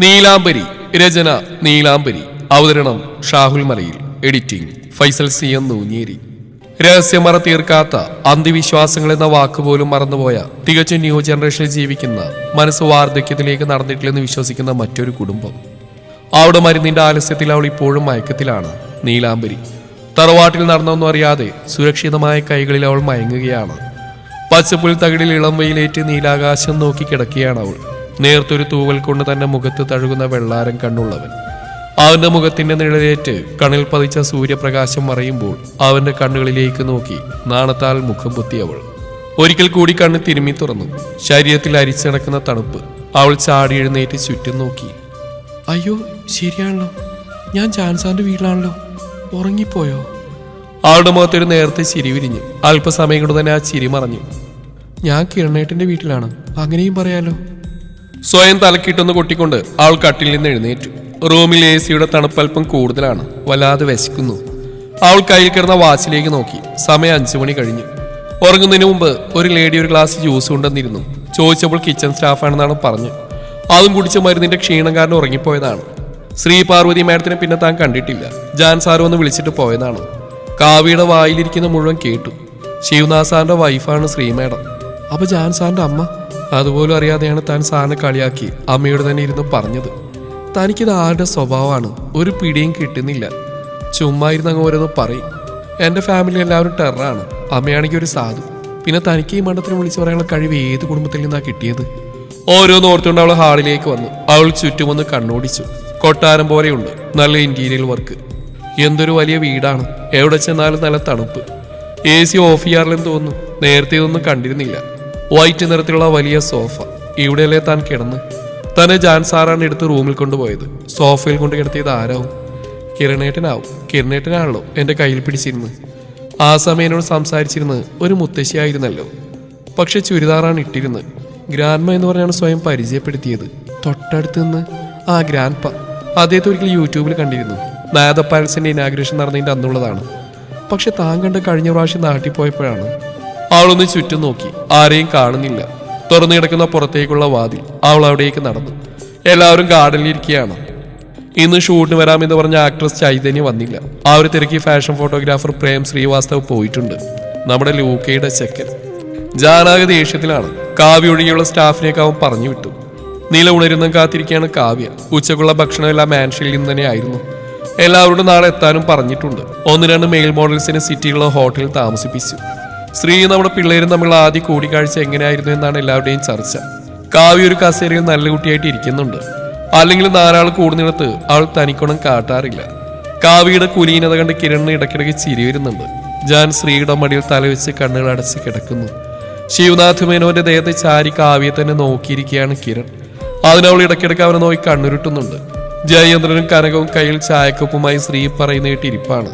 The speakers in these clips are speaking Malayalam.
നീലാംബരി രചന നീലാംബരി. അവതരണം Shahul Malayil. Editing Faisal C M Noonjeri. രഹസ്യമറ തീർക്കാത്ത അന്ധവിശ്വാസങ്ങൾ എന്ന വാക്കുപോലും മറന്നുപോയ തികച്ചും ന്യൂ ജനറേഷനിൽ ജീവിക്കുന്ന മനസ്സ് വാർദ്ധക്യത്തിലേക്ക് നടന്നിട്ടില്ലെന്ന് വിശ്വസിക്കുന്ന മറ്റൊരു കുടുംബം. അവിടെ മരുന്നിന്റെ ആലസ്യത്തിൽ അവൾ ഇപ്പോഴും മയക്കത്തിലാണ് നീലാംബരി. തറവാട്ടിൽ നടന്നൊന്നും അറിയാതെ സുരക്ഷിതമായ കൈകളിൽ അവൾ മയങ്ങുകയാണ്. പച്ചപ്പുൽ തകിടിൽ ഇളം വെയിലേറ്റ് നീലാകാശം നോക്കി കിടക്കുകയാണ് അവൾ. നേർത്തൊരു തൂവൽ കൊണ്ട് തന്റെ മുഖത്ത് തഴുകുന്ന വെള്ളാരം കണ്ണുള്ളവൻ. അവന്റെ മുഖത്തിന്റെ നിഴലേറ്റ് കണ്ണിൽ പതിച്ച സൂര്യപ്രകാശം മറയുമ്പോൾ അവന്റെ കണ്ണുകളിലേക്ക് നോക്കി നാണത്താൽ മുഖം പൊത്തിയവൾ ഒരിക്കൽ കൂടി കണ്ണ് തിരുമ്മി തുറന്നു. ശരീരത്തിൽ അരിച്ചടക്കുന്ന തണുപ്പ് അവൾ ചാടി എഴുന്നേറ്റ് ചുറ്റും നോക്കി. അയ്യോ ശരിയാണല്ലോ. ഞാൻ ജാൻസാന്റെ വീട്ടിലാണല്ലോ. ഉറങ്ങിപ്പോയോ? അവളുടെ മുഖത്തൊരു നേരത്തെ ചിരി വിരിഞ്ഞു അല്പസമയം കൊണ്ട് തന്നെ ആ ചിരി മറഞ്ഞു. ഞാൻ കിരണേട്ടന്റെ വീട്ടിലാണ്. അങ്ങനെയും പറയാലോ. സ്വയം തലക്കിട്ടൊന്ന് കൊട്ടിക്കൊണ്ട് അവൾ കട്ടിൽ നിന്ന് എഴുന്നേറ്റു. റൂമിൽ എ സിയുടെ തണുപ്പൽപ്പം കൂടുതലാണ്. വല്ലാതെ വിശക്കുന്നു. അവൾ കയ്യിൽ കിടന്ന വാച്ചിലേക്ക് നോക്കി. സമയം അഞ്ചു മണി കഴിഞ്ഞു. ഉറങ്ങുന്നതിന് മുമ്പ് ഒരു ലേഡി ഒരു ഗ്ലാസ് ജ്യൂസ് കൊണ്ടുവന്നിരുന്നു. ചോദിച്ചപ്പോൾ കിച്ചൺ സ്റ്റാഫാണെന്നാണ് പറഞ്ഞു. അതും കുടിച്ച മരുന്നിന്റെ ക്ഷീണം കാരണം ഉറങ്ങിപ്പോയതാണ്. ശ്രീ പാർവതി മാഡത്തിനെ പിന്നെ താൻ കണ്ടിട്ടില്ല. ജാൻ സാർ വന്ന് വിളിച്ചിട്ട് പോയതാണ്. കാവ്യയുടെ വായിലിരിക്കുന്ന മുഴുവൻ കേട്ടു. ശിവനാഥ് സാറിന്റെ വൈഫാണ് ശ്രീ മാഡം. അപ്പൊ ജാൻ സാറിന്റെ അമ്മ? അതുപോലും അറിയാതെയാണ് താൻ സാറിനെ കളിയാക്കി അമ്മയോട് തന്നെ ഇരുന്ന് പറഞ്ഞത്. തനിക്കിത് ആരുടെ സ്വഭാവമാണ്? ഒരു പിടിയും കിട്ടുന്നില്ല. ചുമ്മാ ഇരുന്ന് അങ്ങ് ഓരോന്ന് പറയും. എന്റെ ഫാമിലി എല്ലാവരും ടെററാണ്. അമ്മയാണെങ്കിൽ ഒരു സാധു. പിന്നെ തനിക്ക് ഈ മണ്ഡലത്തിന് വിളിച്ചു പറയാനുള്ള കഴിവ് ഏത് കുടുംബത്തിൽ നിന്നാണ് കിട്ടിയത്? ഓരോന്ന് ഓർത്തുകൊണ്ട് അവൾ ഹാളിലേക്ക് വന്നു. അവൾ ചുറ്റുമൊന്ന് കണ്ണോടിച്ചു. കൊട്ടാരം പോലെയുണ്ട്. നല്ല ഇന്റീരിയൽ വർക്ക് എന്തൊരു വലിയ വീടാണ്. എവിടെ ചെന്നാലും നല്ല തണുപ്പ്. എ സി ഓഫ് ചെയ്യാറില്ലെന്ന് തോന്നുന്നു. നേരത്തെ ഇതൊന്നും കണ്ടിരുന്നില്ല. വൈറ്റ് നിറത്തിലുള്ള വലിയ സോഫ. ഇവിടെയല്ലേ താൻ കിടന്ന്? തന്നെ ജാൻ സാറാണ് എടുത്ത് റൂമിൽ കൊണ്ടുപോയത്. സോഫയിൽ കൊണ്ട് കിടത്തിയത് ആരാവും? കിരണേട്ടനാവും. കിരണേട്ടനാണല്ലോ എന്റെ കയ്യിൽ പിടിച്ചിരുന്ന് ആ സമയനോട് എന്നോട് സംസാരിച്ചിരുന്നത് ഒരു മുത്തശ്ശിയായിരുന്നല്ലോ. പക്ഷെ ചുരിദാറാണ് ഇട്ടിരുന്നത്. ഗ്രാൻമ എന്ന് പറഞ്ഞാണ് സ്വയം പരിചയപ്പെടുത്തിയത്. തൊട്ടടുത്ത് നിന്ന് ആ ഗ്രാൻപ അദ്ദേഹത്തെ ഒരിക്കൽ യൂട്യൂബിൽ കണ്ടിരുന്നു. നാദ പാലസിന്റെ ഇനാഗ്രേഷൻ നടന്നതിന്റെ അന്നുള്ളതാണ്. പക്ഷെ താൻ കണ്ട് കഴിഞ്ഞ പ്രാവശ്യം നാട്ടിൽ പോയപ്പോഴാണ് അവളൊന്ന് ചുറ്റും നോക്കി. ആരെയും കാണുന്നില്ല. തുറന്നു കിടക്കുന്ന പുറത്തേക്കുള്ള വാതിൽ അവൾ അവിടേക്ക് നടന്നു. എല്ലാവരും ഗാർഡനിലിരിക്കുകയാണ് ഇന്ന് ഷൂട്ടിന് വരാമെന്ന് പറഞ്ഞ ആക്ട്രസ് ചൈതന്യ വന്നില്ല. ആ ഒരു തിരക്കി ഫാഷൻ ഫോട്ടോഗ്രാഫർ പ്രേം ശ്രീവാസ്തവ് പോയിട്ടുണ്ട്. നമ്മുടെ ലൂക്കയുടെ ചെക്കൻ. ജാനാക ദേഷ്യത്തിലാണ്. കാവ്യ ഒഴികെയുള്ള സ്റ്റാഫിനേക്ക് അവൻ പറഞ്ഞു വിട്ടു. നീല ഉണരുന്ന കാത്തിരിക്കുകയാണ് കാവ്യ. ഉച്ചക്കുള്ള ഭക്ഷണം എല്ലാം മാൻഷനിൽ നിന്ന് തന്നെ ആയിരുന്നു. എല്ലാവരോടും നാളെ എത്താനും പറഞ്ഞിട്ടുണ്ട്. ഒന്ന് രണ്ട് മെയിൽ മോഡൽസിനെ സിറ്റിയിലുള്ള ഹോട്ടലിൽ താമസിപ്പിച്ചു. ശ്രീ നമ്മുടെ പിള്ളേരും തമ്മിലുള്ള ആദ്യ കൂടിക്കാഴ്ച എങ്ങനെയായിരുന്നു എന്നാണ് എല്ലാവരുടെയും ചർച്ച. കാവ്യ ഒരു കസേരയിൽ നല്ല കുട്ടിയായിട്ട് ഇരിക്കുന്നുണ്ട്. അല്ലെങ്കിൽ നാലാൾ കൂടുന്നിടത്ത് അവൾ തനിക്കുണം കാട്ടാറില്ല. കാവ്യയുടെ കുലീനത കണ്ട് കിരണിന് ഇടയ്ക്കിടയ്ക്ക് ചിരി വരുന്നുണ്ട്. ജാൻ ശ്രീയുടെ മടിയിൽ തലവെച്ച് കണ്ണുകൾ അടച്ച് കിടക്കുന്നു. ശിവനാഥ് മേനോന്റെ ദേഹത്തെ ചാരി കാവ്യെ തന്നെ നോക്കിയിരിക്കുകയാണ് കിരൺ. അതിനവൾ ഇടയ്ക്കിടയ്ക്ക് അവനെ നോക്കി കണ്ണുരുട്ടുന്നുണ്ട്. ജയേന്ദ്രനും കനകവും കയ്യിൽ ചായക്കൊപ്പുമായി ശ്രീ പറയുന്നേട്ട് ഇരിപ്പാണ്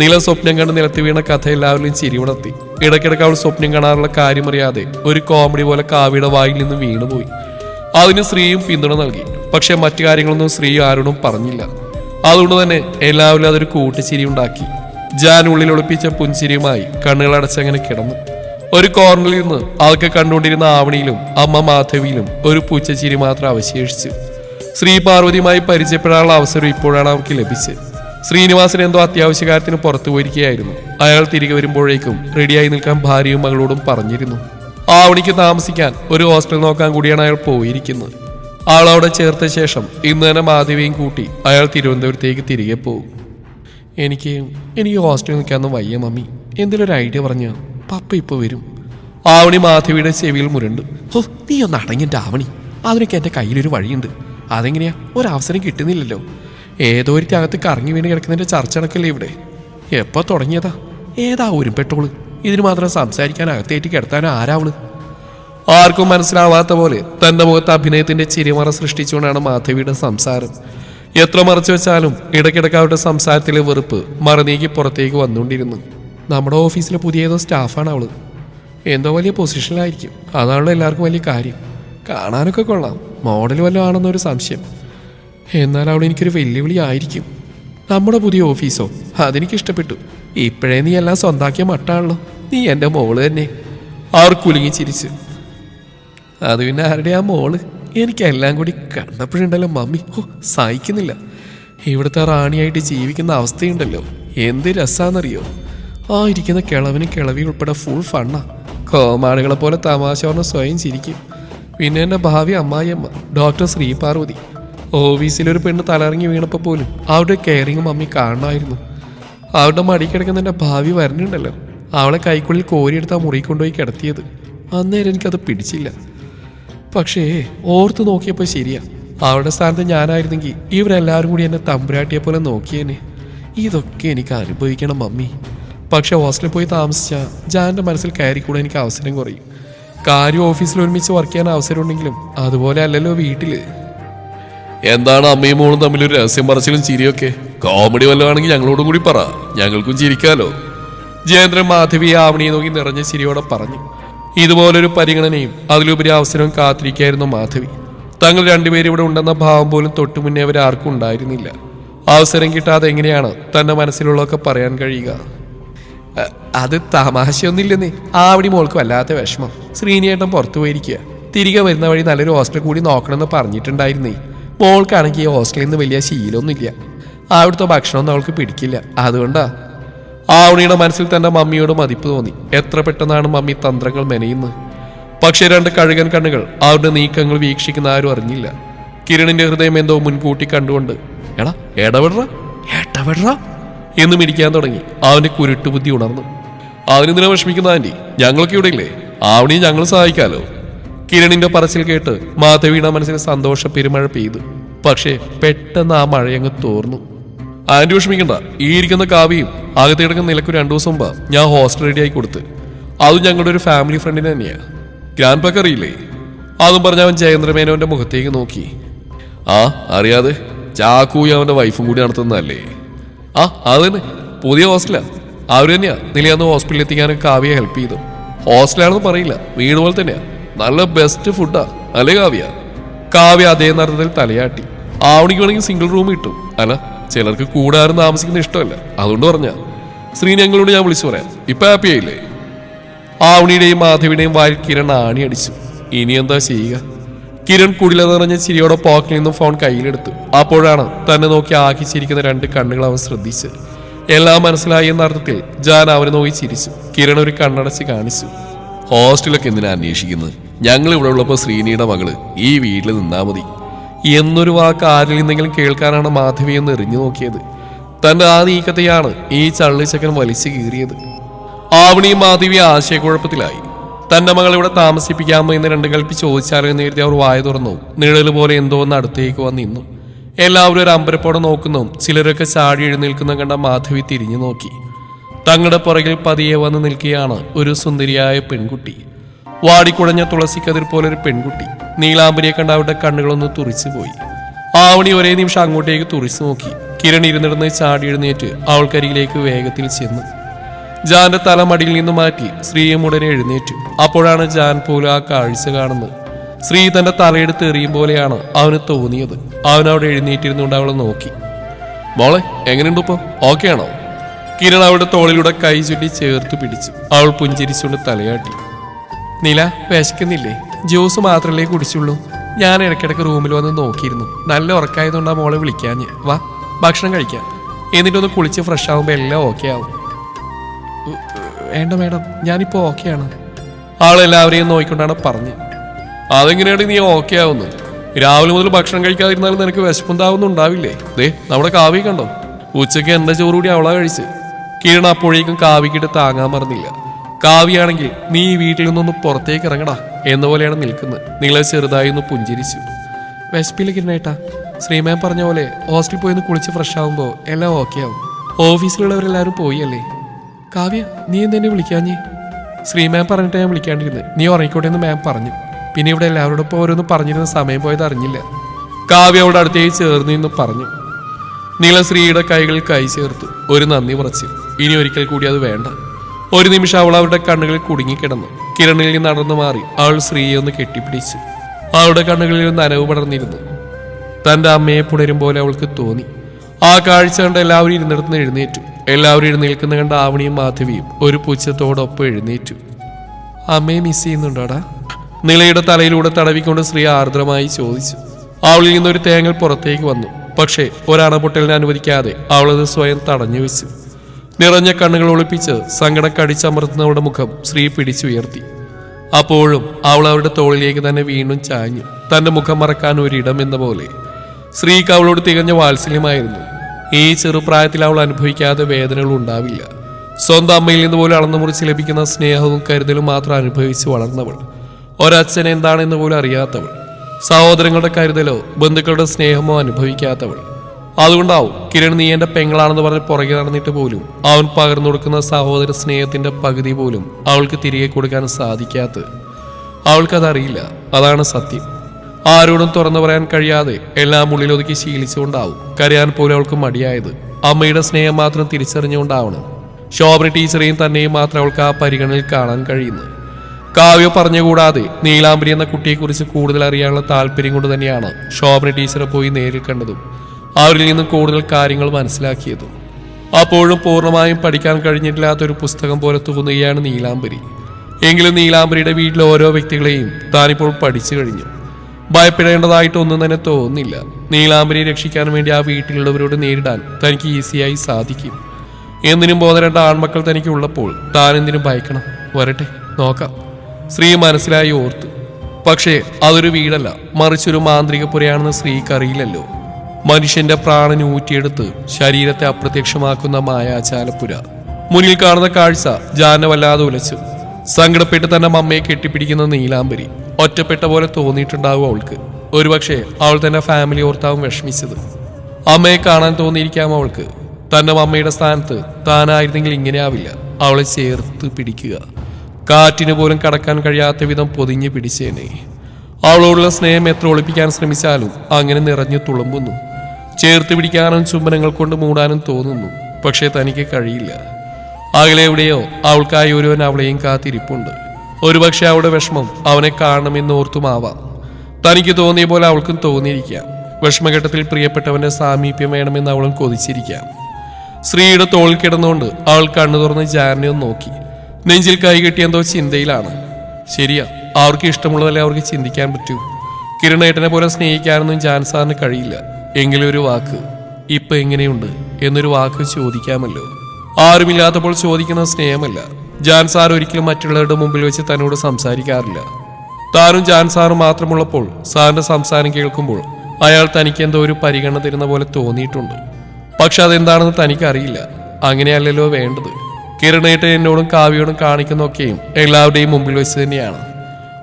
നില സ്വപ്നം കണ്ട് നിലത്ത് വീണ കഥ എല്ലാവരിലും ചിരിവിടത്തി ഇടയ്ക്കിടയ്ക്ക് അവൾ സ്വപ്നം കാണാറുള്ള കാര്യമറിയാതെ ഒരു കോമഡി പോലെ കാവിയുടെ വായിൽ നിന്ന് വീണുപോയി. അതിന് സ്ത്രീയും പിന്തുണ നൽകി. പക്ഷെ മറ്റു കാര്യങ്ങളൊന്നും സ്ത്രീ ആരോടും പറഞ്ഞില്ല. അതുകൊണ്ട് തന്നെ എല്ലാവരും അതൊരു കൂട്ടുചിരി ഉണ്ടാക്കി. ജാൻ ഉള്ളിൽ ഒളിപ്പിച്ച പുഞ്ചിരിയുമായി കണ്ണുകൾ അടച്ചങ്ങനെ കിടന്നു. ഒരു കോർണറിൽ നിന്ന് അതൊക്കെ കണ്ടുകൊണ്ടിരുന്ന ആവണിയിലും അമ്മ മാധവിയിലും ഒരു പൂച്ചച്ചിരി മാത്രം അവശേഷിച്ചു. ശ്രീ പാർവതിയുമായി പരിചയപ്പെടാനുള്ള അവസരം ഇപ്പോഴാണ് അവർക്ക് ലഭിച്ചത്. ശ്രീനിവാസൻ എന്തോ അത്യാവശ്യ കാര്യത്തിന് പുറത്തു പോയിരിക്കുകയായിരുന്നു. അയാൾ തിരികെ വരുമ്പോഴേക്കും റെഡിയായി നിൽക്കാൻ ഭാര്യയും മകളോടും പറഞ്ഞിരുന്നു. ആവണിക്ക് താമസിക്കാൻ ഒരു ഹോസ്റ്റൽ നോക്കാൻ കൂടിയാണ് അയാൾ പോയിരിക്കുന്നത്. ആളവിടെ ചേർത്ത ശേഷം ഇന്ന് തന്നെ മാധവിയും കൂട്ടി അയാൾ തിരുവനന്തപുരത്തേക്ക് തിരികെ പോകും. എനിക്ക് എനിക്ക് ഹോസ്റ്റലിൽ നിൽക്കാമെന്ന് വയ്യ മമ്മി. എന്തെങ്കിലും ഒരു ഐഡിയ പറഞ്ഞ പപ്പ ഇപ്പൊ വരും. ആവണി മാധവിയുടെ ചെവിയിൽ മുരണ്ട്. ഹോ നീ ഒന്ന് അടങ്ങിന്റെ ആവണി. അതിനൊക്കെ എന്റെ കയ്യിലൊരു വഴിയുണ്ട്. അതെങ്ങനെയാ? ഒരവസരം കിട്ടുന്നില്ലല്ലോ. ഏതോ ഒരു അകത്ത് കറങ്ങി വീണ് കിടക്കുന്നതിന്റെ ചർച്ച നടക്കല്ലേ ഇവിടെ? എപ്പോ തുടങ്ങിയതാ? ഏതാ ഒരു പെട്ടോൾ? ഇതിന് മാത്രം സംസാരിക്കാൻ അകത്തേറ്റ് കിടത്താൻ ആരാവണ് ആർക്കും മനസ്സിലാവാത്ത പോലെ തന്റെ മുഖത്ത് അഭിനയത്തിന്റെ ചിരിമറ സൃഷ്ടിച്ചുകൊണ്ടാണ് മാധവിയുടെ സംസാരം. എത്ര മറച്ചു വെച്ചാലും ഇടയ്ക്കിടയ്ക്ക് അവരുടെ സംസാരത്തിലെ വെറുപ്പ് മറനീക്കി പുറത്തേക്ക് വന്നുകൊണ്ടിരുന്നു. നമ്മുടെ ഓഫീസിലെ പുതിയ ഏതോ സ്റ്റാഫാണ് അവൾ. എന്തോ വലിയ പൊസിഷനിലായിരിക്കും. അതാണല്ലോ എല്ലാവർക്കും വലിയ കാര്യം. കാണാനൊക്കെ കൊള്ളാം. മോഡൽ വല്ലതും ആണെന്നൊരു സംശയം. എന്നാൽ അവൾ എനിക്കൊരു വെല്ലുവിളി ആയിരിക്കും നമ്മുടെ പുതിയ ഓഫീസോ? അതെനിക്ക് ഇഷ്ടപ്പെട്ടു ഇപ്പോഴേ നീ എല്ലാം സ്വന്താക്കിയ മട്ടാണല്ലോ. നീ എന്റെ മോൾ തന്നെ. അവർ കുലുങ്ങി ചിരിച്ചു. അത് പിന്നെ ആരുടെ ആ മോൾ? എനിക്കെല്ലാം കൂടി കണ്ടപ്പോഴുണ്ടല്ലോ മമ്മി. ഓ സഹിക്കുന്നില്ല. ഇവിടുത്തെ റാണിയായിട്ട് ജീവിക്കുന്ന അവസ്ഥയുണ്ടല്ലോ. എന്ത് രസാന്നറിയോ? ആ ഇരിക്കുന്ന കിളവിന് കിളവി ഉൾപ്പെടെ ഫുൾ ഫണ്ണാ കോമാളികളെ പോലെ തമാശ പറഞ്ഞ് സ്വയം ചിരിക്കും. പിന്നെ എന്റെ ഭാവി അമ്മായിയമ്മ ഡോക്ടർ ശ്രീ പാർവതി ഓഫീസിലൊരു പെണ്ണ് തലറങ്ങി വീണപ്പോൾ പോലും അവരുടെ കെയറിങ് മമ്മി കാണണമായിരുന്നു. അവരുടെ മടി കിടക്കുന്ന എന്റെ ഭാവി വരണുണ്ടല്ലോ. അവളെ കൈക്കുള്ളിൽ കോരിയെടുത്ത് ആ മുറി കൊണ്ടുപോയി കിടത്തിയത്. അന്നേരം എനിക്കത് പിടിച്ചില്ല. പക്ഷേ ഓർത്ത് നോക്കിയപ്പോൾ ശരിയാ. അവളുടെ സ്ഥാനത്ത് ഞാനായിരുന്നെങ്കിൽ ഇവരെല്ലാവരും കൂടി എന്നെ തമ്പുരാട്ടിയെ പോലെ നോക്കിയേനെ. ഇതൊക്കെ എനിക്ക് അനുഭവിക്കണം മമ്മി. പക്ഷെ ഹോസ്റ്റലിൽ പോയി താമസിച്ചാൽ ജാന്റെ മനസ്സിൽ കയറിക്കൂടെ എനിക്ക് അവസരം കുറയും. കാര്യം ഓഫീസിൽ ഒരുമിച്ച് വർക്ക് ചെയ്യാൻ അവസരം ഉണ്ടെങ്കിലും അതുപോലെ അല്ലല്ലോ വീട്ടിൽ. എന്താണ് അമ്മയും മോളും തമ്മിൽ ഒരു രഹസ്യം പറച്ചിലും ചിരിയൊക്കെ? കോമഡി വല്ലതാണെങ്കിൽ ഞങ്ങളോടും കൂടി പറ. ഞങ്ങൾക്കും ചിരിക്കാലോ. ജയേന്ദ്രൻ മാധവി ആവണിയെ നോക്കി നിറഞ്ഞ ചിരിയോടെ പറഞ്ഞു. ഇതുപോലൊരു പരിഗണനയും അതിലുപരി അവസരവും കാത്തിരിക്കായിരുന്നു മാധവി. തങ്ങൾ രണ്ടുപേരും ഇവിടെ ഉണ്ടെന്ന ഭാവം പോലും തൊട്ടു മുന്നേ അവർ ആർക്കും ഉണ്ടായിരുന്നില്ല. അവസരം കിട്ടാതെ എങ്ങനെയാണ് തന്റെ മനസ്സിലുള്ളതൊക്കെ പറയാൻ കഴിയുക? അത് തമാശയൊന്നുമില്ലെന്നേ. ആവടി മോൾക്ക് വല്ലാത്ത വിഷമം. ശ്രീനിയേട്ടൻ പുറത്തു പോയിരിക്കുക. തിരികെ വരുന്ന വഴി നല്ലൊരു ഹോസ്റ്റൽ കൂടി നോക്കണമെന്ന് പറഞ്ഞിട്ടുണ്ടായിരുന്നേ. മോൾക്കാണെങ്കിൽ ഈ ഹോസ്റ്റലിൽ നിന്ന് വലിയ ശീലമൊന്നുമില്ല. അവിടുത്തെ ഭക്ഷണമൊന്നും അവൾക്ക് പിടിക്കില്ല. അതുകൊണ്ടാ. ആവണിയുടെ മനസ്സിൽ തന്റെ മമ്മിയോട് മതിപ്പ് തോന്നി. എത്ര പെട്ടെന്നാണ് മമ്മി തന്ത്രങ്ങൾ മെനയുന്നത്. പക്ഷേ രണ്ട് കഴുകൻ കണ്ണുകൾ അവരുടെ നീക്കങ്ങൾ വീക്ഷിക്കുന്ന ആരും അറിഞ്ഞില്ല. കിരണിന്റെ ഹൃദയം എന്തോ മുൻകൂട്ടി കണ്ടുകൊണ്ട് എടാ ഇടപെടറ ഇടപെടറ എന്ന് മിടിക്കാൻ തുടങ്ങി. അവന്റെ കുരുട്ടുബുദ്ധി ഉണർന്നു. അവനെന്തിനാ വിഷമിക്കുന്ന ആന്റി? ഞങ്ങളൊക്കെ ഇവിടെ ഇല്ലേ ആവണിയും ഞങ്ങൾ സഹായിക്കാലോ? കിരണിന്റെ പറച്ചിൽ കേട്ട് മാധവിയുടെ മനസ്സിന് സന്തോഷ പെരുമഴ പെയ്തു. പക്ഷേ പെട്ടെന്ന് ആ മഴയങ്ങ് തോർന്നു. ആന്റി വിഷമിക്കണ്ട ഈ ഇരിക്കുന്ന കാവ്യയും അകത്ത് കിടക്കുന്ന നിലയ്ക്ക് രണ്ടു ദിവസം മുമ്പ് ഞാൻ ഹോസ്റ്റൽ റെഡി ആയി കൊടുത്ത്. അതും ഞങ്ങളുടെ ഒരു ഫാമിലി ഫ്രണ്ടിന് തന്നെയാ. ഗ്രാൻഡ് പാക്ക് അറിയില്ലേ? അതും പറഞ്ഞ് അവൻ ജയേന്ദ്രമേനോന്റെ മുഖത്തേക്ക് നോക്കി. ആ അറിയാതെ ചാക്കൂയും അവന്റെ വൈഫും കൂടി നടത്തുന്നതല്ലേ? ആ അത് തന്നെ. പുതിയ ഹോസ്റ്റലാ അവർ തന്നെയാ നിലയാന്ന് ഹോസ്പിറ്റലിൽ എത്തിക്കാനൊക്കെ കാവ്യ ഹെൽപ്പ് ചെയ്തു ഹോസ്റ്റലാണെന്ന് പറയില്ല വീട് പോലെ തന്നെയാ. നല്ല ബെസ്റ്റ് ഫുഡാ അല്ലേ കാവ്യ? കാവ്യ അതേ നടത്തിൽ തലയാട്ടി. ആവണിക്ക് വേണമെങ്കിൽ സിംഗിൾ റൂം കിട്ടും അല്ല ചിലർക്ക് കൂടാരും താമസിക്കുന്ന ഇഷ്ടമല്ല. അതുകൊണ്ട് പറഞ്ഞ. ശ്രീ ഞങ്ങളോട് ഞാൻ വിളിച്ചു പറയാം. ഇപ്പൊ ഹാപ്പി ആയില്ലേ? ആവണിയുടെയും മാധവിയുടെയും വായിൽ കിരൺ ആണി അടിച്ചു. ഇനി എന്താ ചെയ്യുക? കിരൺ കുടിലെന്ന് നിറഞ്ഞ ചിരിയോടെ പോക്കറ്റിൽ നിന്നും ഫോൺ കയ്യിലെടുത്തു. അപ്പോഴാണ് തന്നെ നോക്കി ആക്കിച്ചിരിക്കുന്ന രണ്ട് കണ്ണുകൾ അവൻ ശ്രദ്ധിച്ച് എല്ലാം മനസ്സിലായി എന്ന അർത്ഥത്തിൽ ജാൻ അവനെ നോക്കി ചിരിച്ചു. കിരൺ ഒരു കണ്ണടച്ച് കാണിച്ചു. ഹോസ്റ്റലൊക്കെ എന്തിനാ അന്വേഷിക്കുന്നത്? ഞങ്ങൾ ഇവിടെ ഉള്ളപ്പോൾ ശ്രീനിയുടെ മകൾ ഈ വീട്ടിൽ നിന്നാ മതി. എന്നൊരു വാക്ക് ആരിൽ നിന്നെങ്കിലും കേൾക്കാനാണ് മാധവി എന്ന് എറിഞ്ഞു നോക്കിയത്. തന്റെ ആ നീക്കത്തെയാണ് ഈ ചള്ളിച്ചക്കൻ വലിച്ചു കീറിയത്. ആവണി മാധവി ആശയക്കുഴപ്പത്തിലായി. തന്റെ മകൾ ഇവിടെ താമസിപ്പിക്കാമോ എന്ന് രണ്ട് കൽപ്പി ചോദിച്ചാലോ എന്ന് കരുതി അവർ വായ തുറന്നു. നിഴൽ പോലെ എന്തോ ഒന്ന് അടുത്തേക്ക് വന്ന് നിന്നു. എല്ലാവരും ഒരു അമ്പരപ്പോടെ നോക്കുന്നു ചിലരൊക്കെ ചാടി എഴുന്നേൽക്കുന്ന കണ്ട മാധവി തിരിഞ്ഞു നോക്കി. തങ്ങളുടെ പുറകിൽ പതിയെ വന്ന് നിൽക്കുകയാണ് ഒരു സുന്ദരിയായ പെൺകുട്ടി. വാടിക്കുഴഞ്ഞ തുളസിക്കതിർ പോലെ ഒരു പെൺകുട്ടി. നീലാംബരിയെ കണ്ട അവരുടെ കണ്ണുകളൊന്ന് തുറിച്ചു പോയി ആവണി ഒരേ നിമിഷം അങ്ങോട്ടേക്ക് തുറിച്ചു നോക്കി. കിരൺ ഇരുന്നിടന്ന് ചാടി എഴുന്നേറ്റ് അവൾക്കരികിലേക്ക് വേഗത്തിൽ ചെന്നു. ജാന്റെ തല മടിയിൽ നിന്ന് മാറ്റി ശ്രീയും ഉടനെ എഴുന്നേറ്റു. അപ്പോഴാണ് ജാൻ പോലും ആ കാഴ്ച കാണുന്നത്. ശ്രീ തന്റെ തലയെടുത്ത് എറിയും പോലെയാണ് അവന് തോന്നിയത്. അവൻ അവിടെ എഴുന്നേറ്റിരുന്നുകൊണ്ട് അവളെ നോക്കി. മോളെ എങ്ങനെയുണ്ട് ഇപ്പൊ ഓക്കെ ആണോ കിരൺ അവളുടെ തോളിലൂടെ കൈ ചുറ്റി ചേർത്ത് പിടിച്ചു. അവൾ പുഞ്ചിരിച്ചുകൊണ്ട് തലയാട്ടി. നില വിശക്കുന്നില്ലേ? ജ്യൂസ് മാത്രമല്ലേ കുടിച്ചുള്ളൂ. ഞാൻ ഇടയ്ക്കിടയ്ക്ക് റൂമിൽ വന്ന് നോക്കിയിരുന്നു. നല്ല ഉറക്കായതുകൊണ്ട് ആ മോളെ വിളിക്കാഞ്ഞ്. വാ ഭക്ഷണം കഴിക്കാം. എന്നിട്ടൊന്ന് കുളിച്ച് ഫ്രഷ് ആകുമ്പോൾ എല്ലാം ഓക്കെ ആവും. വേണ്ട മേഡം ഞാനിപ്പോൾ ഓക്കെയാണ് ആളെല്ലാവരെയും നോക്കിക്കൊണ്ടാണ് പറഞ്ഞത് അതെങ്ങനെയാണ് നീ ഓക്കെ ആവുന്നത് രാവിലെ മുതൽ ഭക്ഷണം കഴിക്കാതിരുന്നാലും നിനക്ക് വിശപ്പുണ്ടാവുന്നുണ്ടാവില്ലേ ദേ നമ്മുടെ കാവ്യ കണ്ടോ? ഉച്ചയ്ക്ക് എന്താ ചോറ് കൂടി അവളാ കഴിച്ച്? കിരണ അപ്പോഴേക്കും കാവ്യക്കിട്ട് താങ്ങാൻ മറന്നില്ല. കാവ്യാണെങ്കിൽ നീ ഈ വീട്ടിൽ നിന്നൊന്ന് പുറത്തേക്ക് ഇറങ്ങടാ എന്ന പോലെയാണ് നിൽക്കുന്നത്. നിങ്ങളെ ചെറുതായി ഒന്ന് പുഞ്ചിരിച്ചു. വിശപ്പില്ല കിരണേട്ടാ ശ്രീമാൻ പറഞ്ഞ പോലെ ഹോസ്റ്റലിൽ പോയി ഒന്ന് കുളിച്ച് ഫ്രഷ് ആകുമ്പോൾ എല്ലാം ഓക്കെ ആവും. ഓഫീസിലുള്ളവരെല്ലാവരും പോയി അല്ലേ കാവ്യ നീ എന്തെന്നെ വിളിക്കാഞ്ഞേ ശ്രീമാൻ പറഞ്ഞിട്ട് ഞാൻ വിളിക്കാണ്ടിരുന്നത് നീ ഉറങ്ങിക്കോട്ടെ എന്ന് മാം പറഞ്ഞു. പിന്നെ ഇവിടെ എല്ലാവരോടൊപ്പം ഓരോന്ന് പറഞ്ഞിരുന്ന സമയം പോയത് അറിഞ്ഞില്ല. കാവ്യ അവിടെ അടുത്തേക്ക് ചേർന്ന് എന്ന് പറഞ്ഞു. നീലശ്രീയുടെ കൈകൾ കൈ ചേർത്തു. ഒരു നന്ദി പറച്ചു ഇനി ഒരിക്കൽ കൂടി അത് വേണ്ട. ഒരു നിമിഷം അവൾ അവരുടെ കണ്ണുകളിൽ കുടുങ്ങിക്കിടന്നു. കിരണിൽ നിന്ന് നടന്നു മാറി അവൾ ശ്രീയെ ഒന്ന് കെട്ടിപ്പിടിച്ചു അവളുടെ കണ്ണുകളിൽ ഒരു നനവ് പടർന്നിരുന്നു. തന്റെ അമ്മയെ പുണരും പോലെ അവൾക്ക് തോന്നി. ആ കാഴ്ച കണ്ട് എല്ലാവരും ഇരുന്നിടത്ത് എഴുന്നേറ്റു. എല്ലാവരും എഴുന്നേൽക്കുന്ന കണ്ട ആവണിയും മാധവിയും ഒരു പുച്ഛത്തോടൊപ്പം എഴുന്നേറ്റു. അമ്മയെ മിസ് ചെയ്യുന്നുണ്ടോടാ? നിളയുടെ തലയിലൂടെ തടവിക്കൊണ്ട് ശ്രീ ആർദ്രമായി ചോദിച്ചു. അവളിൽ നിന്നൊരു തേങ്ങൽ പുറത്തേക്ക് വന്നു. പക്ഷേ ഒരണപൊട്ടലിനെ അനുവദിക്കാതെ അവളത് സ്വയം തടഞ്ഞു വെച്ചു. നിറഞ്ഞ കണ്ണുകൾ ഒളിപ്പിച്ച് സങ്കടം കടിച്ചമർത്തുന്നവരുടെ മുഖം ശ്രീ പിടിച്ചുയർത്തി. അപ്പോഴും അവൾ അവരുടെ തോളിലേക്ക് തന്നെ വീണ്ടും ചാഞ്ഞു. തന്റെ മുഖം മറക്കാൻ ഒരിടം എന്ന പോലെ. സ്ത്രീക്ക് അവളോട് തികഞ്ഞ വാത്സല്യമായിരുന്നു. ഈ ചെറുപ്രായത്തിൽ അവൾ അനുഭവിക്കാതെ വേദനകൾ ഉണ്ടാവില്ല. സ്വന്തം അമ്മയിൽ നിന്ന് പോലും അളന്നു മുറിച്ച് ലഭിക്കുന്ന സ്നേഹവും കരുതലും മാത്രം അനുഭവിച്ച് വളർന്നവൾ. ഒരച്ഛൻ എന്താണെന്ന് പോലും അറിയാത്തവൾ. സഹോദരങ്ങളുടെ കരുതലോ ബന്ധുക്കളുടെ സ്നേഹമോ അനുഭവിക്കാത്തവൾ. അതുകൊണ്ടാവും കിരൺ നീ എന്റെ പെങ്ങളാണെന്ന് പറഞ്ഞ് പുറകെ നടന്നിട്ട് പോലും അവൻ പകർന്നു കൊടുക്കുന്ന സഹോദര സ്നേഹത്തിന്റെ പകുതി പോലും അവൾക്ക് തിരികെ കൊടുക്കാൻ സാധിക്കാത്തത്. അവൾക്കതറിയില്ല. അതാണ് സത്യം. ആരോടും തുറന്നു പറയാൻ കഴിയാതെ എല്ലാം ഉള്ളിലൊതുക്കി ശീലിച്ചുകൊണ്ടാവും കരയാൻ പോലും അവൾക്ക് മടിയായത്. അമ്മയുടെ സ്നേഹം മാത്രം തിരിച്ചറിഞ്ഞുകൊണ്ടാവണം. ശോഭന ടീച്ചറെയും തന്നെയും മാത്രം അവൾക്ക് ആ പരിഗണനയിൽ കാണാൻ കഴിയുന്നു കാവ്യ പറഞ്ഞുകൂടാതെ നീലാംബരി എന്ന കുട്ടിയെക്കുറിച്ച് കൂടുതൽ അറിയാനുള്ള താല്പര്യം കൊണ്ട് തന്നെയാണ് ശോഭന ടീച്ചറെ പോയി നേരിൽ കണ്ടതും. അവരിൽ നിന്നും കൂടുതൽ കാര്യങ്ങൾ മനസ്സിലാക്കിയതും. അപ്പോഴും പൂർണമായും പഠിക്കാൻ കഴിഞ്ഞിട്ടില്ലാത്ത ഒരു പുസ്തകം പോലെ തോന്നുകയാണ് നീലാംബരി. എങ്കിലും നീലാംബരിയുടെ വീട്ടിലെ ഓരോ വ്യക്തികളെയും താനിപ്പോൾ പഠിച്ചു കഴിഞ്ഞു. ഭയപ്പെടേണ്ടതായിട്ടൊന്നും തന്നെ തോന്നുന്നില്ല. നീലാംബരിയെ രക്ഷിക്കാൻ വേണ്ടി ആ വീട്ടിലുള്ളവരോട് നേരിടാൻ തനിക്ക് ഈസിയായി സാധിക്കും. എന്തിനും ബോധരേണ്ട ആൺമക്കൾ തനിക്ക് ഉള്ളപ്പോൾ താൻ എന്തിനും ഭയക്കണം. വരട്ടെ നോക്കാം. ശ്രീ മനസ്സിലായി ഓർത്തു. പക്ഷേ അതൊരു വീടല്ല. മറിച്ചൊരു മാന്ത്രിക പുരയാണെന്ന് സ്ത്രീക്ക് അറിയില്ലല്ലോ. മനുഷ്യന്റെ പ്രാണന് ഊറ്റിയെടുത്ത് ശരീരത്തെ അപ്രത്യക്ഷമാക്കുന്ന മായാചാലപ്പുര മുന്നിൽ കാണുന്ന കാഴ്ച ജാന വല്ലാതെ ഉലച്ചു. സങ്കടപ്പെട്ട് തന്നെ മമ്മയെ കെട്ടിപ്പിടിക്കുന്ന നീലാംബരി. ഒറ്റപ്പെട്ട പോലെ തോന്നിയിട്ടുണ്ടാവും അവൾക്ക്. ഒരുപക്ഷെ അവൾ തന്നെ ഫാമിലി ഓർത്താവും വിഷമിച്ചത്. അമ്മയെ കാണാൻ തോന്നിയിരിക്കാം അവൾക്ക്. തന്റെ മമ്മയുടെ സ്ഥാനത്ത് താനായിരുന്നെങ്കിൽ ഇങ്ങനെയാവില്ല. അവളെ ചേർത്ത് പിടിക്കുക. കാറ്റിന് പോലും കടക്കാൻ കഴിയാത്ത വിധം പൊതിഞ്ഞ് പിടിച്ചേനെ. അവളോടുള്ള സ്നേഹം എത്ര ഒളിപ്പിക്കാൻ ശ്രമിച്ചാലും അങ്ങനെ നിറഞ്ഞു തുളുമ്പുന്നു. ചേർത്ത് പിടിക്കാനും ചുംബനങ്ങൾ കൊണ്ട് മൂടാനും തോന്നുന്നു. പക്ഷേ തനിക്ക് കഴിയില്ല. അകലെ എവിടെയോ അവൾക്കായി ഒരുവൻ അവളെയും കാത്തിരിപ്പുണ്ട്. ഒരുപക്ഷെ അവളുടെ വിഷമം അവനെ കാണണമെന്ന് ഓർത്തുമാവാം. തനിക്ക് തോന്നിയ പോലെ അവൾക്കും തോന്നിയിരിക്കാം. വിഷമഘട്ടത്തിൽ പ്രിയപ്പെട്ടവന്റെ സാമീപ്യം വേണമെന്ന് അവളും കൊതിച്ചിരിക്കാം. സ്ത്രീയുടെ തോളിൽ കിടന്നുകൊണ്ട് അവൾ കണ്ണു തുറന്ന് ജാരനെ ഒന്ന് നോക്കി. നെഞ്ചിൽ കൈകെട്ടി എന്തോ ചിന്തയിലാണ്. ശരിയാ അവർക്ക് ഇഷ്ടമുള്ളതല്ലേ അവർക്ക് ചിന്തിക്കാൻ പറ്റൂ. കിരണേട്ടനെ പോലെ സ്നേഹിക്കാനൊന്നും ജാൻ സാറിന് കഴിയില്ല. എങ്കിലും ഒരു വാക്ക് ഇപ്പൊ എങ്ങനെയുണ്ട്? എന്നൊരു വാക്ക് ചോദിക്കാമല്ലോ. ആരുമില്ലാത്തപ്പോൾ ചോദിക്കുന്ന സ്നേഹമല്ല. ജാൻ സാർ ഒരിക്കലും മറ്റുള്ളവരുടെ മുമ്പിൽ വെച്ച് തന്നോട് സംസാരിക്കാറില്ല. താനും ജാൻ സാറും മാത്രമുള്ളപ്പോൾ സാറിന്റെ സംസാരം കേൾക്കുമ്പോൾ അയാൾ തനിക്ക് എന്തോ ഒരു പരിഗണന തരുന്ന പോലെ തോന്നിയിട്ടുണ്ട്. പക്ഷെ അതെന്താണെന്ന് തനിക്കറിയില്ല. അങ്ങനെയല്ലല്ലോ വേണ്ടത്. കിരണേട്ടൻ എന്നോടും കാവ്യോടും കാണിക്കുന്നൊക്കെയും എല്ലാവരുടെയും മുമ്പിൽ വെച്ച് തന്നെയാണ്.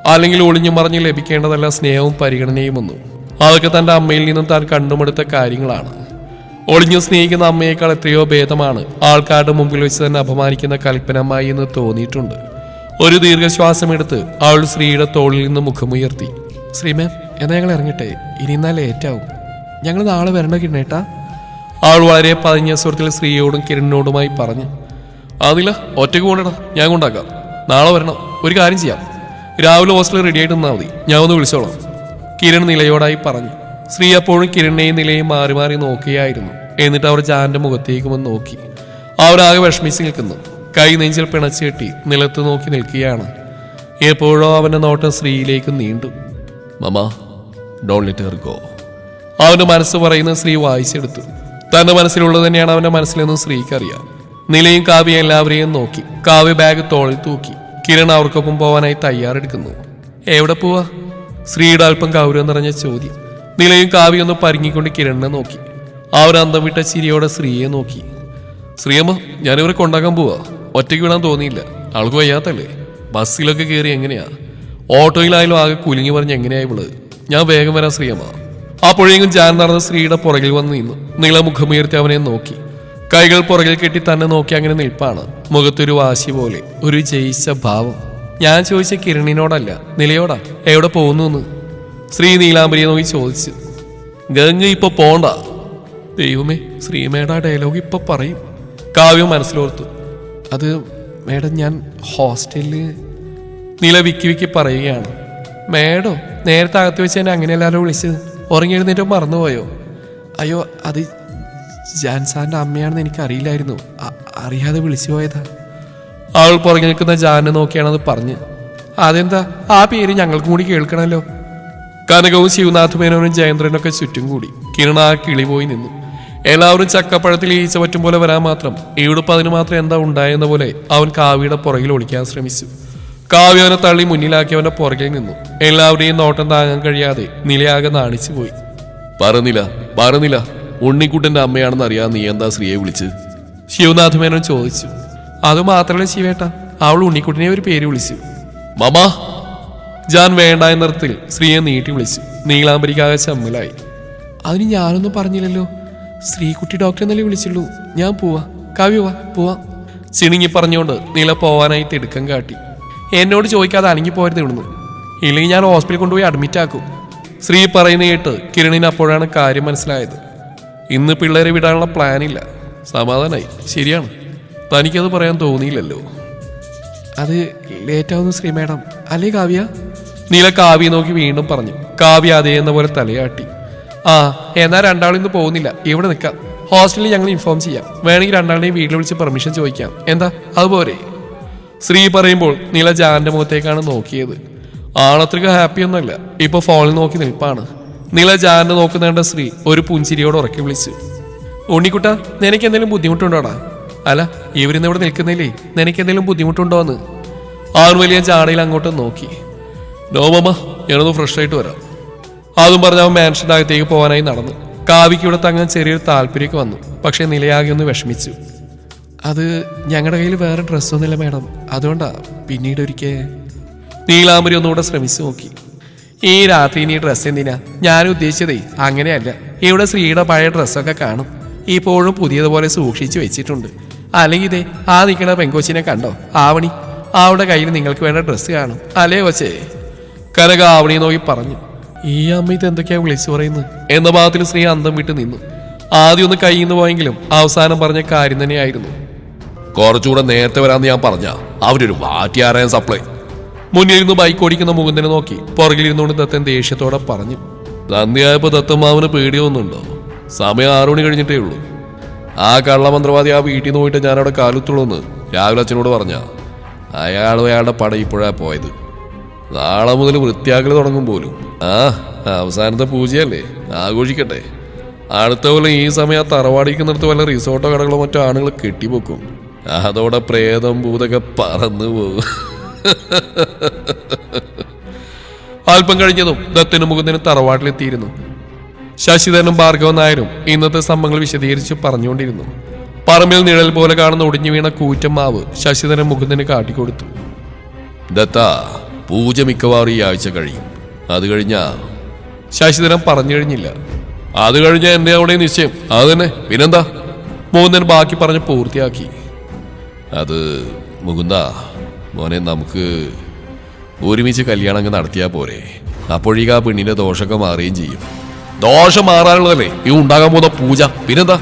അല്ലെങ്കിൽ ഒളിഞ്ഞു മറിഞ്ഞ് ലഭിക്കേണ്ടതല്ല സ്നേഹവും പരിഗണനയും ഒന്നും അതൊക്കെ തന്റെ അമ്മയിൽ നിന്നും താൻ കണ്ടുമെടുത്ത കാര്യങ്ങളാണ്. ഒളിഞ്ഞു സ്നേഹിക്കുന്ന അമ്മയേക്കാൾ എത്രയോ ഭേദമാണ് ആൾക്കാരുടെ മുമ്പിൽ വെച്ച് തന്നെ അപമാനിക്കുന്ന കൽപ്പനമായി എന്ന് തോന്നിയിട്ടുണ്ട്. ഒരു ദീർഘശ്വാസം എടുത്ത് അവൾ ശ്രീയുടെ തോളിൽ നിന്ന് മുഖമുയർത്തി. ശ്രീമേം എന്നാ ഞങ്ങൾ ഇറങ്ങട്ടെ? ഇനി എന്നാൽ ലേറ്റാവും. ഞങ്ങൾ നാളെ വരണ കിരണേട്ടാ. അവൾ വളരെ പതിഞ്ഞ സുഹൃത്തിൽ ശ്രീയോടും കിരണിനോടുമായി പറഞ്ഞു. അതില്ല ഒറ്റയ്ക്ക് കൊണ്ടിടാ ഞാൻ കൊണ്ടാക്കാം. നാളെ വരണം. ഒരു കാര്യം ചെയ്യാം. രാവിലെ ഹോസ്റ്റലിൽ റെഡി ആയിട്ട് നിന്നാൽ മതി. ഞാൻ ഒന്ന് വിളിച്ചോളാം. കിരൺ നിലയോടായി പറഞ്ഞു ശ്രീ അപ്പോഴും കിരണിനെയും നിലയും മാറി മാറി നോക്കുകയായിരുന്നു. എന്നിട്ട് അവർ ജാന്റെ മുഖത്തേക്ക് വന്ന് നോക്കി. അവരാകെ വിഷമിച്ച് നിൽക്കുന്നു. കൈ നെഞ്ചിൽ പിണച്ചു കെട്ടി നിലത്ത് നോക്കി നിൽക്കുകയാണ്. എപ്പോഴോ അവന്റെ നോട്ടം സ്ത്രീയിലേക്ക് നീണ്ടു. മമ ഡോൺ ലെറ്റ് ഹെർ ഗോ അവന്റെ മനസ്സ് പറയുന്ന സ്ത്രീ വായിച്ചെടുത്തു. തന്റെ മനസ്സിലുള്ളത് തന്നെയാണ് അവന്റെ മനസ്സിലെന്ന് സ്ത്രീക്കറിയാം. നിലയും കാവ്യ എല്ലാവരെയും നോക്കി. കാവ്യ ബാഗ് തോളിൽ തൂക്കി. കിരൺ അവർക്കൊപ്പം പോവാനായി തയ്യാറെടുക്കുന്നു. എവിടെ പോവാ? ശ്രീയുടെ അല്പം ഗൗരവം നിറഞ്ഞ ചോദ്യം. നിലയും കാവ്യൊന്ന് പരിങ്ങിക്കൊണ്ട് കിരണിനെ നോക്കി. ഒരു അന്തം വിട്ട ചിരിയോടെ ശ്രീയെ നോക്കി. ശ്രീയമ്മ ഞാനിവരെ കൊണ്ടാക്കാൻ പോവാ. ഒറ്റയ്ക്ക് വിടാൻ തോന്നിയില്ല. ആൾക്ക് വയ്യാത്തല്ലേ? ബസ്സിലൊക്കെ കയറി എങ്ങനെയാ? ഓട്ടോയിലായാലും ആകെ കുലുങ്ങി പറഞ്ഞ് എങ്ങനെയാ ഇവൾ? ഞാൻ വേഗം വരാം ശ്രീയമ്മ. അപ്പോഴേക്കും ജാൻ നടന്ന സ്ത്രീയുടെ പുറകിൽ വന്ന് നിന്നു. നീള മുഖമുയർത്തി അവനെ നോക്കി. കൈകൾ പുറകിൽ കെട്ടി തന്നെ നോക്കി അങ്ങനെ നിൽപ്പാണ്. മുഖത്തൊരു വാശി പോലെ ഒരു ജയിച്ച ഭാവം. ഞാൻ ചോദിച്ച കിരണിനോടല്ല നിലയോടാ. എവിടെ പോകുന്നു ശ്രീ നീലാംബരിയെ നോക്കി ചോദിച്ചു. ഗംഗ ഇപ്പൊ പോണ്ട. ദൈവമേ ശ്രീമേട ഡയലോഗ് ഇപ്പൊ പറയും. കാവ്യം മനസ്സിലോർത്തു. അത് മേഡം ഞാൻ ഹോസ്റ്റലിൽ നില വിക്കി വിക്കി പറയുകയാണ്. മേഡോ നേരത്തെ അകത്ത് വെച്ച് എന്നെ അങ്ങനെ എല്ലാവരും വിളിച്ചത്? ഉറങ്ങി എഴുന്നേറ്റ് മറന്നുപോയോ? അയ്യോ അത് ജാൻ സാറിന്റെ അമ്മയാണെന്ന് എനിക്ക് അറിയില്ലായിരുന്നു അറിയാതെ വിളിച്ചു പോയതാ. അവൾ പുറകിൽ നിൽക്കുന്ന ജാനെ നോക്കിയാണ് അത് പറഞ്ഞ്. അതെന്താ? ആ പേര് ഞങ്ങൾക്കും കൂടി കേൾക്കണല്ലോ കനകവും ശിവനാഥ് മേനോനും ജയേന്ദ്രനൊക്കെ ചുറ്റും കൂടി. കിരണ ആ കിളി പോയി നിന്നു. എല്ലാവരും ചക്കപ്പഴത്തിൽ ഈച്ച പറ്റും പോലെ വരാൻ മാത്രം ഇവിടുപ്പ് അതിന് മാത്രം എന്താ ഉണ്ടായെന്ന പോലെ അവൻ കാവ്യയുടെ പുറകിൽ ഒളിക്കാൻ ശ്രമിച്ചു. കാവ്യ അവനെ തള്ളി മുന്നിലാക്കി അവന്റെ പുറകിൽ നിന്നു. എല്ലാവരുടെയും നോട്ടം താങ്ങാൻ കഴിയാതെ നിലയാകെ നാണിച്ചു പോയി. പറഞ്ഞില്ല പറഞ്ഞില്ല ഉണ്ണിക്കുട്ടന്റെ അമ്മയാണെന്ന് അറിയാൻ നീ എന്താ ശ്രീയെ വിളിച്ച് ശിവനാഥ് മേനോൻ ചോദിച്ചു. അത് മാത്രമല്ല ശിവേട്ട? അവൾ ഉണ്ണിക്കുട്ടിനെ ഒരു പേര് വിളിച്ചു. മമാ. ഞാൻ വേണ്ട എന്നർത്ഥത്തിൽ സ്ത്രീയെ നീട്ടി വിളിച്ചു. നീലാംബരിക്കാകെ ചമ്മലായി. അതിന് ഞാനൊന്നും പറഞ്ഞില്ലല്ലോ. സ്ത്രീകുട്ടി ഡോക്ടറെ നല്ല വിളിച്ചുള്ളൂ. ഞാൻ പോവാ. കാവ്യ വാ പോവാ. ചിണുങ്ങി പറഞ്ഞുകൊണ്ട് നീല പോവാനായി തിടുക്കം കാട്ടി. എന്നോട് ചോദിക്കാതെ അനങ്ങി പോരുത് ഇവിടുന്ന് ഇല്ലെങ്കിൽ ഞാൻ ഹോസ്പിറ്റലിൽ കൊണ്ടുപോയി അഡ്മിറ്റ് ആക്കും. ശ്രീ പറയുന്ന കേട്ട് കിരണിന് അപ്പോഴാണ് കാര്യം മനസ്സിലായത്. ഇന്ന് പിള്ളേരെ വിടാനുള്ള പ്ലാനില്ല സമാധാനായി. ശരിയാണ്. തനിക്കത് പറയാൻ തോന്നിയില്ലല്ലോ. അത് ലേറ്റാവുന്നു ശ്രീ മാഡം. അല്ലേ കാവ്യ? നീല കാവ്യ നോക്കി വീണ്ടും പറഞ്ഞു കാവ്യ അതേ എന്ന പോലെ തലയാട്ടി. ആ എന്നാ രണ്ടാളും ഇന്ന് പോകുന്നില്ല. ഇവിടെ നിൽക്കാം. ഹോസ്റ്റലിൽ ഞങ്ങൾ ഇൻഫോം ചെയ്യാം. വേണമെങ്കിൽ രണ്ടാളുടെയും വീട്ടിൽ വിളിച്ച് പെർമിഷൻ ചോദിക്കാം. എന്താ? അതുപോലെ ശ്രീ പറയുമ്പോൾ നീല ജാന്റെ മുഖത്തേക്കാണ് നോക്കിയത്. ആളത്രക്ക് ഹാപ്പി ഒന്നുമല്ല. ഇപ്പൊ ഫോണിൽ നോക്കി നിൽപ്പാണ്. നീല ജാന്റെ നോക്കുന്നേണ്ട ശ്രീ ഒരു പുഞ്ചിരിയോട് ഉറക്കി വിളിച്ചു ഉണ്ണിക്കുട്ട നിനക്ക് എന്തെങ്കിലും ബുദ്ധിമുട്ടുണ്ടോടാ? അല്ല ഇവരിന്ന് ഇവിടെ നിൽക്കുന്നില്ലേ? നിനക്ക് എന്തെങ്കിലും ബുദ്ധിമുട്ടുണ്ടോ എന്ന് ആറ് വലിയ ചാടയിൽ അങ്ങോട്ട് നോക്കി. നോമമ്മ ഞാനൊന്ന് ഫ്രഷ് ആയിട്ട് വരാം. അതും പറഞ്ഞ് അവൻ മാൻഷന്റെ അകത്തേക്ക് പോകാനായി നടന്നു. കാവിക്ക് ഇവിടെ തങ്ങാൻ ചെറിയൊരു താല്പര്യമൊക്കെ വന്നു. പക്ഷേ നിലയാകെ ഒന്ന് വിഷമിച്ചു. അത് ഞങ്ങളുടെ കയ്യിൽ വേറെ ഡ്രസ്സൊന്നുമില്ല മാഡം. അതുകൊണ്ടാ പിന്നീട് ഒരിക്കൽ നീലാംബരി ഒന്നുകൂടെ ശ്രമിച്ചു നോക്കി. ഈ രാത്രി നീ ഡ്രസ്സ് എന്തിനാ? ഞാൻ ഉദ്ദേശിച്ചതേ അങ്ങനെയല്ല. ഇവിടെ ശ്രീയുടെ പഴയ ഡ്രസ്സൊക്കെ കാണും. ഇപ്പോഴും പുതിയതുപോലെ സൂക്ഷിച്ചു വെച്ചിട്ടുണ്ട്. അല്ലെങ്കിൽ ഇതേ ആ നിൽക്കുന്ന പെങ്കോച്ചിനെ കണ്ടോ? ആവണി അവളുടെ കയ്യിൽ നിങ്ങൾക്ക് വേണ്ട ഡ്രസ്സ് കാണും. അല്ലേ കൊച്ചേ? കനക ആവണി നോക്കി പറഞ്ഞു ഈ അമ്മ ഇത് എന്തൊക്കെയാ വിളിച്ചു പറയുന്നത്? എന്ന ഭാഗത്തിൽ സ്ത്രീ അന്തം വിട്ട് നിന്നു. ആദ്യം ഒന്ന് കയ്യിൽ നിന്ന് പോയെങ്കിലും അവസാനം പറഞ്ഞ കാര്യം തന്നെയായിരുന്നു. കുറച്ചുകൂടെ നേരത്തെ വരാന്ന് ഞാൻ പറഞ്ഞ അവരൊരു വാറ്റിയാറാൻ സപ്ലൈ. മുന്നിലിരുന്ന് ബൈക്ക് ഓടിക്കുന്ന മുകുന്ദനെ നോക്കി പുറകിലിരുന്നുകൊണ്ട് ദത്തൻ ദേഷ്യത്തോടെ പറഞ്ഞു സന്ധ്യയായപ്പോ ദത്തമ്മാവന് പേടിയൊന്നുണ്ടോ? സമയം ആറു മണി കഴിഞ്ഞിട്ടേ ഉള്ളൂ. ആ കള്ളമന്ത്രവാദി ആ വീട്ടിൽ നിന്ന് പോയിട്ട് ഞാനവിടെ കാലുത്തുള്ളൂന്ന് രാഹുൽ അച്ഛനോട് പറഞ്ഞ അയാളും അയാളുടെ പട ഇപ്പോഴാ പോയത്. നാളെ മുതൽ വൃത്തിയാക്കൽ തുടങ്ങും പോലും. ആ അവസാനത്തെ പൂജയല്ലേ? ആഘോഷിക്കട്ടെ. അടുത്ത പോലെ ഈ സമയം ആ തറവാടിക്കുന്നിടത്ത് വല്ല റിസോർട്ടോ കടകളോ മറ്റോ ആണുങ്ങൾ കെട്ടിപ്പൊക്കും. അതോടെ പ്രേതം ഭൂതൊക്കെ പറന്നു പോകും. അല്പം കഴിഞ്ഞതും ദത്തനും മുകുന്ദനും തറവാട്ടിലെത്തിയിരുന്നു. ശശിധരനും ഭാർഗവ നായരും ഇന്നത്തെ സംഭവങ്ങൾ വിശദീകരിച്ച് പറഞ്ഞുകൊണ്ടിരുന്നു. പറമ്പിൽ നിഴൽ പോലെ കാണുന്ന ഒടിഞ്ഞു വീണ കൂറ്റമാവ് ശശിധരൻ മുകുന്ദന് കാട്ടിക്കൊടുത്തു. ദത്ത പൂജ മിക്കവാറും ഈ ആഴ്ച കഴിയും. അത് കഴിഞ്ഞാ? ശശിധരൻ പറഞ്ഞു കഴിഞ്ഞില്ല അത് കഴിഞ്ഞ എന്റെ അവിടെ നിശ്ചയം? അത് തന്നെ. പിന്നെന്താ? മുകുന്ദൻ ബാക്കി പറഞ്ഞ് പൂർത്തിയാക്കി. അത് മുകുന്ദ മോനെ നമുക്ക് ഒരുമിച്ച് കല്യാണം അങ്ങ് നടത്തിയാൽ പോരെ. അപ്പോഴേക്ക് ആ പെണ്ണിന്റെ ദോഷമൊക്കെ മാറുകയും ചെയ്യും. ദോഷം മാറാനുള്ളതല്ലേ? ഈ ഉണ്ടാകാൻ പോകുന്ന പൂജ. പിന്നെന്താ?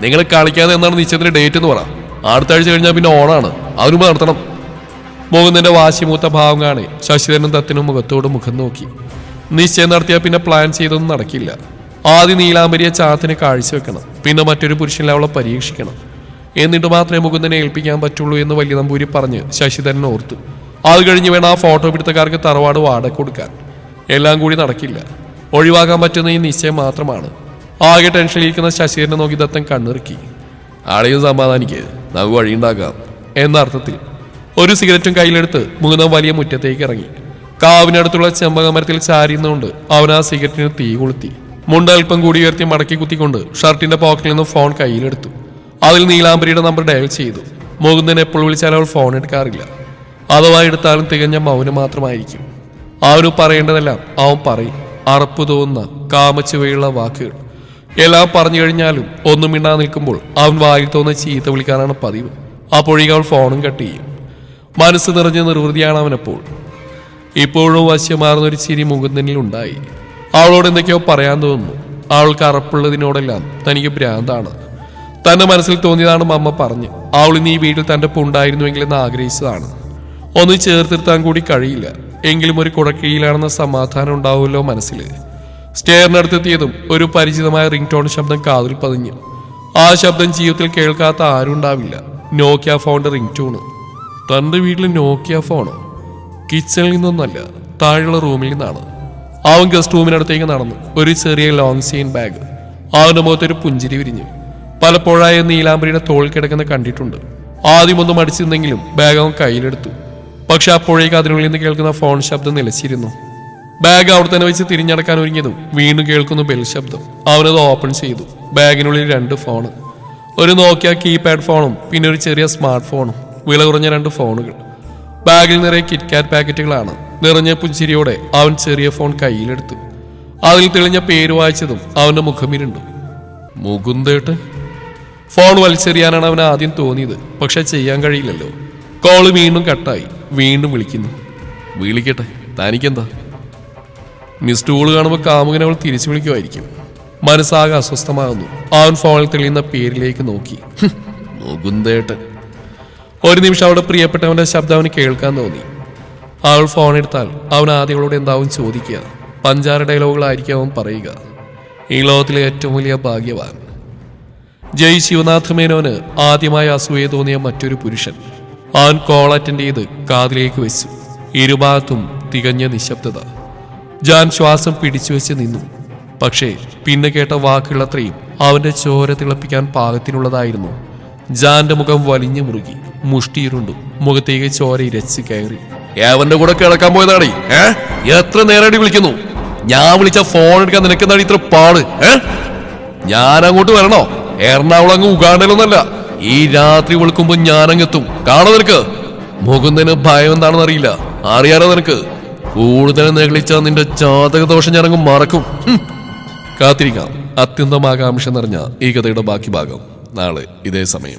നിങ്ങൾ കളിക്കാതെ എന്നാണ് നിശ്ചയത്തിന്റെ ഡേറ്റ് എന്ന് പറ. അടുത്ത ആഴ്ച കഴിഞ്ഞാൽ പിന്നെ ഓണാണ്. അതിനുമ്പ് നടത്തണം. മുകുന്ദന്റെ വാശിമൂത്ത ഭാവം കാണി ശശിധരനും തത്തിനും മുഖത്തോട് മുഖം നോക്കി. നിശ്ചയം നടത്തിയാൽ പിന്നെ പ്ലാൻ ചെയ്തൊന്നും നടക്കില്ല. ആദ്യം നീലാംബരിയെ ചാത്തിന് കാഴ്ചവെക്കണം പിന്നെ മറ്റൊരു പുരുഷനിൽ അവളെ പരീക്ഷിക്കണം. എന്നിട്ട് മാത്രമേ മുകുന്ദനെ ഏൽപ്പിക്കാൻ പറ്റുള്ളൂ എന്ന് വലിയ നമ്പൂരി പറഞ്ഞ് ശശിധരൻ ഓർത്തു. അത് കഴിഞ്ഞ് വേണം ആ ഫോട്ടോ പിടുത്തക്കാർക്ക് തറവാട് വാടക കൊടുക്കാൻ. എല്ലാം കൂടി നടക്കില്ല. ഒഴിവാക്കാൻ പറ്റുന്ന ഈ നിശ്ചയം മാത്രമാണ്. ആകെ ടെൻഷനിലിരിക്കുന്ന ശശീരനെ നോക്കി ദത്തൻ കണ്ണിറുക്കി. ആളെയും സമാധാനിക്കുക നമുക്ക് വഴിയുണ്ടാക്കാം. എന്ന അർത്ഥത്തിൽ ഒരു സിഗരറ്റും കയ്യിലെടുത്ത് മൂന്നാം വലിയ മുറ്റത്തേക്ക് ഇറങ്ങി. കാവിനടുത്തുള്ള ചെമ്പകമരത്തിൽ ചാരിയുന്നതുകൊണ്ട് അവൻ ആ സിഗരറ്റിന് തീ കൊളുത്തി. മുണ്ട അല്പം കൂടി ഉയർത്തി മടക്കി കുത്തിക്കൊണ്ട് ഷർട്ടിന്റെ പോക്കറ്റിൽ നിന്ന് ഫോൺ കയ്യിലെടുത്തു. അതിൽ നീലാംബരിയുടെ നമ്പർ ഡയൽ ചെയ്തു. മുകുന്ദൻ എപ്പോൾ വിളിച്ചാലും അവൾ ഫോൺ എടുക്കാറില്ല. അഥവാ എടുത്താലും തികഞ്ഞ മൗനം മാത്രമായിരിക്കും. അവന് പറയേണ്ടതെല്ലാം അവൻ പറയും. അറപ്പ് തോന്നുന്ന കാമച്ചുവയുള്ള വാക്കുകൾ. എല്ലാം പറഞ്ഞു കഴിഞ്ഞാലും ഒന്നും മിണ്ടാ നിൽക്കുമ്പോൾ അവൻ വായിൽ തോന്നുന്ന ചീത്ത വിളിക്കാനാണ് പതിവ്. അപ്പോഴേക്കും അവൾ ഫോണും കട്ട് ചെയ്യും. മനസ്സ് നിറഞ്ഞ നിർവൃതിയാണ് അവനപ്പോൾ. ഇപ്പോഴും വശ്യമാർന്നൊരു ചിരി മുകുന്ദനിൽ ഉണ്ടായി. അവളോട് എന്തൊക്കെയോ പറയാൻ തോന്നുന്നു. അവൾക്ക് അറപ്പുള്ളതിനോടെല്ലാം തനിക്ക് ഭ്രാന്താണ്. തന്റെ മനസ്സിൽ തോന്നിയതാണ് മമ്മ പറഞ്ഞ് അവൾ ഈ വീട്ടിൽ തന്റെ പുണ്ടായിരുന്നുവെങ്കിൽ എന്ന് ആഗ്രഹിച്ചതാണ്. ഒന്ന് ചേർത്തിരുത്താൻ കൂടി കഴിയില്ല. എങ്കിലും ഒരു കുടക്കീഴിലാണെന്ന സമാധാനം ഉണ്ടാവുമല്ലോ മനസ്സിൽ. സ്റ്റെയറിനടുത്തെത്തിയതും ഒരു പരിചിതമായ റിംഗ് ടോൺ ശബ്ദം കാതിൽ പതിഞ്ഞു. ആ ശബ്ദം ജീവിതത്തിൽ കേൾക്കാത്ത ആരും ഉണ്ടാവില്ല. നോക്കിയ ഫോണിന്റെ റിംഗ് ടൂണ് തന്റെ വീട്ടിൽ നോക്കിയ ഫോണോ? കിച്ചണിൽ നിന്നൊന്നല്ല താഴെയുള്ള റൂമിൽ നിന്നാണ്. അവൻ ഗസ്റ്റ് റൂമിനടുത്തേക്ക് നടന്നു. ഒരു ചെറിയ ലോങ് സീൻ ബാഗ് അവന്റെ മുഖത്തൊരു പുഞ്ചിരി വിരിഞ്ഞു. പലപ്പോഴായ നീലാംബരിയുടെ തോൾ കിടക്കുന്ന കണ്ടിട്ടുണ്ട്. ആദ്യമൊന്നും അടിച്ചിരുന്നെങ്കിലും ബാഗ് അവൻ കയ്യിലെടുത്തു. പക്ഷെ അപ്പോഴേക്ക് അതിനുള്ളിൽ നിന്ന് കേൾക്കുന്ന ഫോൺ ശബ്ദം നിലച്ചിരുന്നു. ബാഗ് അവിടെ തന്നെ വെച്ച് തിരിഞ്ഞടക്കാൻ ഒരുങ്ങിയതും വീണ്ടും കേൾക്കുന്നു ബെൽ ശബ്ദം. അവനത് ഓപ്പൺ ചെയ്തു. ബാഗിനുള്ളിൽ രണ്ട് ഫോൺ. ഒരു നോക്കിയ കീപാഡ് ഫോണും പിന്നെ ഒരു ചെറിയ സ്മാർട്ട് ഫോണും. വില കുറഞ്ഞ രണ്ട് ഫോണുകൾ. ബാഗിൽ നിറയെ കിറ്റ്കാറ്റ് പാക്കറ്റുകളാണ്. നിറഞ്ഞ പുഞ്ചിരിയോടെ അവൻ ചെറിയ ഫോൺ കയ്യിലെടുത്തു. അതിൽ തെളിഞ്ഞ പേര് വായിച്ചതും അവന്റെ മുഖം ഇരുണ്ടു. മുകുന്ദേട്ടൻ? ഫോൺ വലിച്ചെറിയാനാണ് അവൻ ആദ്യം തോന്നിയത്. പക്ഷെ ചെയ്യാൻ കഴിയില്ലല്ലോ. കോൾ വീണ്ടും കട്ടായി. വീണ്ടും വിളിക്കുന്നു. വിളിക്കട്ടെ തനിക്കെന്താ? മിസ്ഡ് കോൾ കാണുമ്പോൾ കാമുകനെ അവൾ തിരിച്ചു വിളിക്കുമായിരിക്കും. മനസ്സാകെ അസ്വസ്ഥമാകുന്നു. അവൻ ഫോണിൽ തെളിയുന്ന പേരിലേക്ക് നോക്കി. മുകുന്ദേട്ടൻ. ഒരു നിമിഷം അവളുടെ പ്രിയപ്പെട്ടവന്റെ ശബ്ദം അവന് കേൾക്കാൻ തോന്നി. അവൾ ഫോൺ എടുത്താൽ അവൻ ആദ്യങ്ങളോട് എന്താവും ചോദിക്കുക. പഞ്ചാര ഡയലോഗുകളായിരിക്കും അവൻ പറയുക. ഈ ലോകത്തിലെ ഏറ്റവും വലിയ ഭാഗ്യവാൻ. ജയ് ശിവനാഥ് മേനോന് ആദ്യമായി അസൂയ തോന്നിയ മറ്റൊരു പുരുഷൻ. അവൻ കോൾ അറ്റൻഡ് കാതിലേക്ക് വെച്ചു. ഇരുഭാഗത്തും തികഞ്ഞ നിശബ്ദത. ജാൻ ശ്വാസം പിടിച്ചു വെച്ച് നിന്നു. പക്ഷേ പിന്നെ കേട്ട വാക്കുകളത്രയും അവന്റെ ചോര തിളപ്പിക്കാൻ പാകത്തിനുള്ളതായിരുന്നു. ജാന്റെ മുഖം വലിഞ്ഞു മുറുകി. മുഷ്ടിയിരുണ്ടു മുഖത്തേക്ക് ചോര ഇരച്ച് കയറി. അവന്റെ കൂടെ കിടക്കാൻ പോയതാണേ ഏ എത്ര നേരടി വിളിക്കുന്നു? ഞാൻ വിളിച്ച ഫോൺ എടുക്കാൻ നിനക്കെന്താണ് ഇത്ര പാട്? ഞാൻ അങ്ങോട്ട് വരണോ? എറണാകുളം അങ്ങ് ഉഗാണ്ടയിലൊന്നല്ല. ഈ രാത്രി വെളുക്കുമ്പോ ഞാനങ്ങെത്തും. കാണോ നിനക്ക്? മുകുന്ദന് ഭയം എന്താണെന്ന് അറിയില്ല. അറിയാലോ നിനക്ക്? കൂടുതൽ നെഗളിച്ച നിന്റെ ജാതക ദോഷം ഞാനങ്ങ് മറക്കും. കാത്തിരിക്കാം. അത്യന്തം ആകാംക്ഷ നിറഞ്ഞ ഈ കഥയുടെ ബാക്കി ഭാഗം. നാളെ ഇതേ സമയം.